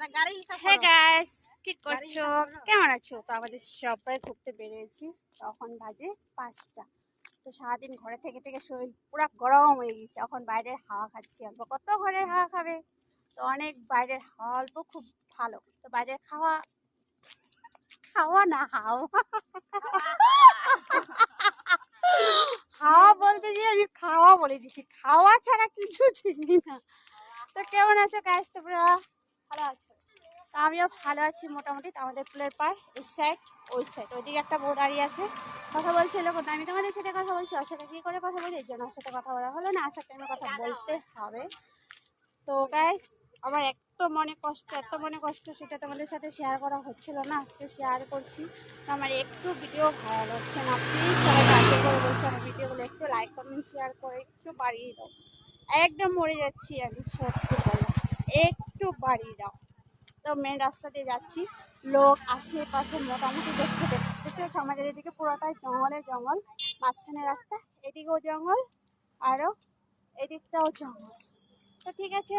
না গাড়ি হিসাব হে করো। গাইস কি করছ? কেমন আছো? তো আমাদের সবাই ঘুরতে বেরিয়েছি। তখন বাজে পাঁচটা। তো সারাদিন ঘরে থেকে থেকে শরীর পুরো গরম হয়ে গেছে। এখন বাইরের হাওয়া খাচ্ছি। অল্প কত ঘরের হাওয়া খাবে? তো অনেক বাইরের হাওয়া অল্প খুব ভালো। তো বাইরের খাওয়া খাওয়া না হাওয়া। হাওয়া বলতে গিয়ে আমি খাওয়া বলে দিছি। খাওয়া ছাড়া কিছু চিনি না। তো কেমন আছো কাজ তোমরা? ভালো আছো? আমিও ভালো আছি মোটামুটি। আমাদের ফুলের পার এই সাইড ওই সাইড ওইদিকে একটা বউ দাঁড়িয়ে আছে। কথা বলছিল কিন্তু আমি তোমাদের সাথে কথা বলছি, ওর সাথে কী করে কথা বলি? এই জন্য ওর সাথে কথা বলা হলো না, আসার টাইমে কথা বলতে হবে। তো গাইস আমার এত মনে কষ্ট, এত মনে কষ্ট, সেটা তোমাদের সাথে শেয়ার করা হচ্ছিল না, আজকে শেয়ার করছি। তো আমার একটু ভিডিও ভাইরাল হচ্ছে না প্লিজ সবাই কাজে করে বলছি আমার ভিডিওগুলো একটু লাইক কমেন্ট শেয়ার করে একটু বাড়িয়ে দাও। একদম মরে যাচ্ছি আমি, সত্যি বলে, একটু বাড়িয়ে দাও। তো মেন রাস্তা দিয়ে যাচ্ছি। লোক, আশেপাশে মোটামুটি দেখছে দেখতে হচ্ছে আমাদের এদিকে পুরোটাই জঙ্গলে জঙ্গল। মাঝখানে রাস্তা, এদিকেও জঙ্গল আরও এদিকটাও জঙ্গল। তো ঠিক আছে